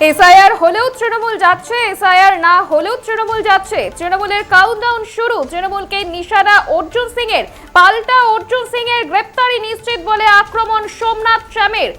SIR হলেও তৃণমূল যাচ্ছে, SIR না হলেও তৃণমূল যাচ্ছে। তৃণমূলের কাউন্টডাউন শুরু। তৃণমূলকে নিশানা অর্জুন সিং এর পাল্টা অর্জুন সিং এর গ্রেপ্তারি নিশ্চিত বলে আক্রমণ সোমনাথ শ্যামের।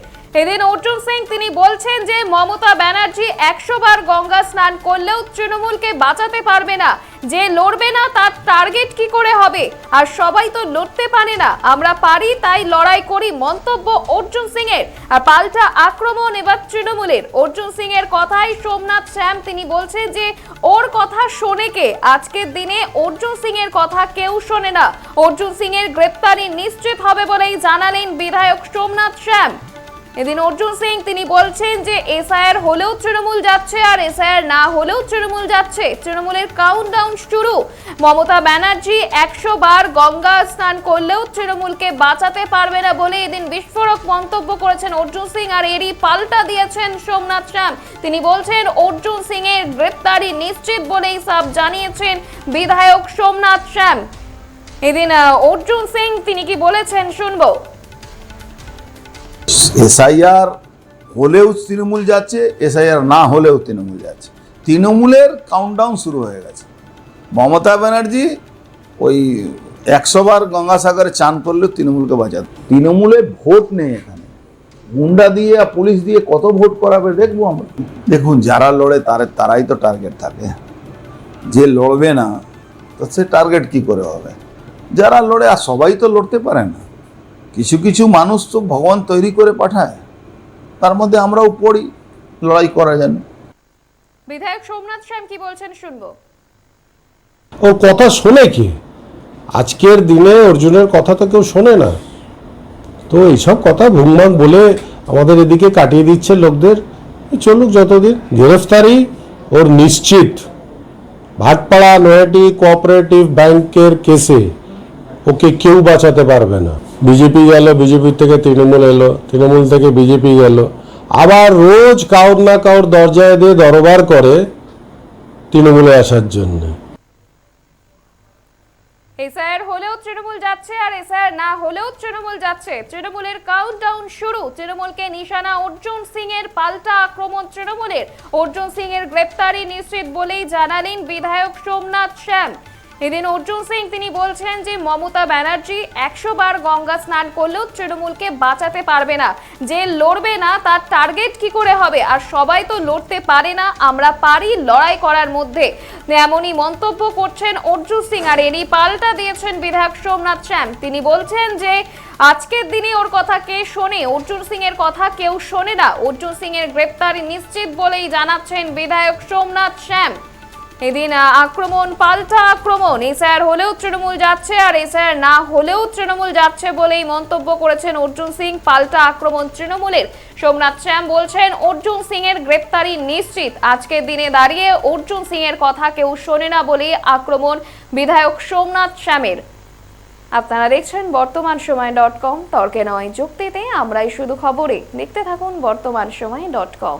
এদিন অর্জুন সিং তিনি বলছেন যে মমতা ব্যানার্জি একশো বার গঙ্গা স্নান করলেও তৃণমূলকে বাঁচাতে পারবে না। যে লড়বে না তার টার্গেট কি করে হবে? আর সবাই তো লড়তে পারে না। আমরা পারি, তাই লড়াই করি মন্তব্য অর্জুন সিং এর আর পাল্টা আক্রমণ এবার তৃণমূলের। অর্জুন সিং এর কথাই সোমনাথ শ্যাম তিনি বলছেন যে, ওর কথা শোনে কে? আজকের দিনে অর্জুন সিং এর কথা কেউ শোনে না। অর্জুন সিং এর গ্রেপ্তারি নিশ্চিত হবে বলেই জানালেন বিধায়ক সোমনাথ শ্যাম। এদিন অর্জুন সিং তিনি বলছেন যে এসআইআর হলেও তৃণমূল যাচ্ছে আর এসআইআর না হলেও তৃণমূল যাচ্ছে। তৃণমূলের কাউন্টডাউন শুরু। মমতা ব্যানার্জি একশো বার গঙ্গা স্নান করলেও তৃণমূলকে বাঁচাতে পারবে না বলে এদিন বিস্ফোরক মন্তব্য করেছেন অর্জুন সিং আর এরই পাল্টা দিয়েছেন সোমনাথ শ্যাম। তিনি বলছেন, অর্জুন সিং এর গ্রেপ্তারি নিশ্চিত বলেই সাব জানিয়েছেন বিধায়ক সোমনাথ শ্যাম। এদিন অর্জুন সিং তিনি কি বলেছেন শুনব। এসআইআর হলেও তৃণমূল যাচ্ছে, এসআইআর না হলেও তৃণমূল যাচ্ছে। তৃণমূলের কাউন্টডাউন শুরু হয়ে গেছে। মমতা ব্যানার্জি ওই একশো বার গঙ্গাসাগরে চান করলেও তৃণমূলকে বাঁচাতে তৃণমূলে ভোট নেই এখানে। গুন্ডা দিয়ে আর পুলিশ দিয়ে কত ভোট করাবে দেখব আমরা। দেখুন, যারা লড়ে তার তারাই তো টার্গেট থাকে। যে লড়বে না, তো সে টার্গেট কি করে হবে? যারা লড়ে, আর সবাই তো লড়তে পারে না। কিছু কিছু মানুষ তো ভগবান তৈরি করে পাঠায়। তার মধ্যে আমরাও পড়ি লড়াই করা জানি। বিধায়ক সোমনাথ শ্যাম কি বলছেন শুনব। ও কথা শোনে কি? আজকের দিনে অর্জুনের কথা তো কেউ শোনে না। তো এইসব কথা ভুংভাং বলে আমাদের এদিকে কাটিয়ে দিচ্ছে লোকদের। চলুক যতদিন গ্রেফতারি ওর নিশ্চিত। ভাটপাড়া নয়াটি কোঅপারেটিভ ব্যাংকের কেসে ওকে কেউ বাঁচাতে পারবে না। বিজেপি গেল বিজেপির থেকে তৃণমূল এলো, তৃণমূল থেকে বিজেপি গেল। আবার রোজ কাউর না কাউর দরজায় দিয়ে দরবার করে তৃণমূলে আসার জন্যে। এসআইআর হলেও তৃণমূল যাচ্ছে আর এসআইআর না হলেও তৃণমূল যাচ্ছে। তৃণমূলের কাউন্টডাউন শুরু। তৃণমূলকে নিশানা অর্জুন সিং এর পাল্টা আক্রমণ তৃণমূলের। অর্জুন সিং এর গ্রেপ্তারি নিশ্চিত বলেই জানালেন বিধায়ক সোমনাথ শ্যাম। এদিন অর্জুন সিং তিনি বলছেন যে মমতা ব্যানার্জি একশো বার গঙ্গা স্নান করলেও তৃণমূলকে বাঁচাতে পারবে না। যে লড়বে না, তার টার্গেট কি করে হবে? আর সবাই তো লড়তে পারে না, আমরা পারি লড়াই করার মধ্যে। এমনই মন্তব্য করছেন অর্জুন সিং আর এরই পাল্টা দিয়েছেন বিধায়ক সোমনাথ শ্যাম। তিনি বলছেন যে, আজকের দিনে ওর কথা কে শোনে, অর্জুন সিং এর কথা কেউ শোনে না। অর্জুন সিং এর গ্রেপ্তারি নিশ্চিত বলেই জানাচ্ছেন বিধায়ক সোমনাথ শ্যাম। এদিন আক্রমণ, পাল্টা আক্রমণ। এসআর হলেও তৃণমূল যাচ্ছে আর এসআর না হলেও তৃণমূল যাচ্ছে বলেই মন্তব্য করেছেন অর্জুন সিং। পাল্টা আক্রমণ তৃণমূলের। সোমনাথ শ্যাম বলছেন, অর্জুন সিং এর গ্রেপ্তারি নিশ্চিত। আজকের দিনে দাঁড়িয়ে অর্জুন সিং এর কথা কেউ শোনে না বলে আক্রমণ বিধায়ক সোমনাথ শ্যামের। আপনারা দেখছেন বর্তমান সময় ডট কম। তর্কে নয় যুক্তিতে, আমরাই শুধু খবরে। দেখতে থাকুন বর্তমান সময় ডট কম।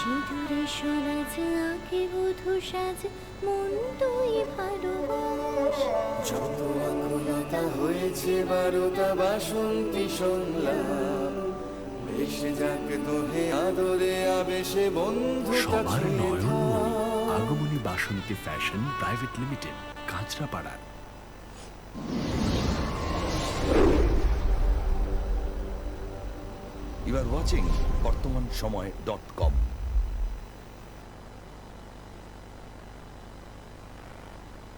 সিঁদুরে সরাজ আঁকে বধু সাজ মন তুই ভালোবাস। যত আকুলতা হয়েছে বারোটা বাসন্তী শুনলাম। ভেসে যাক তোহে আদরে আবেশে বন্ধুটা সবার ছুঁয়ে আগমনী Basanti fashion private limited Kanchrapara. You are watching Bartaman Samay dot com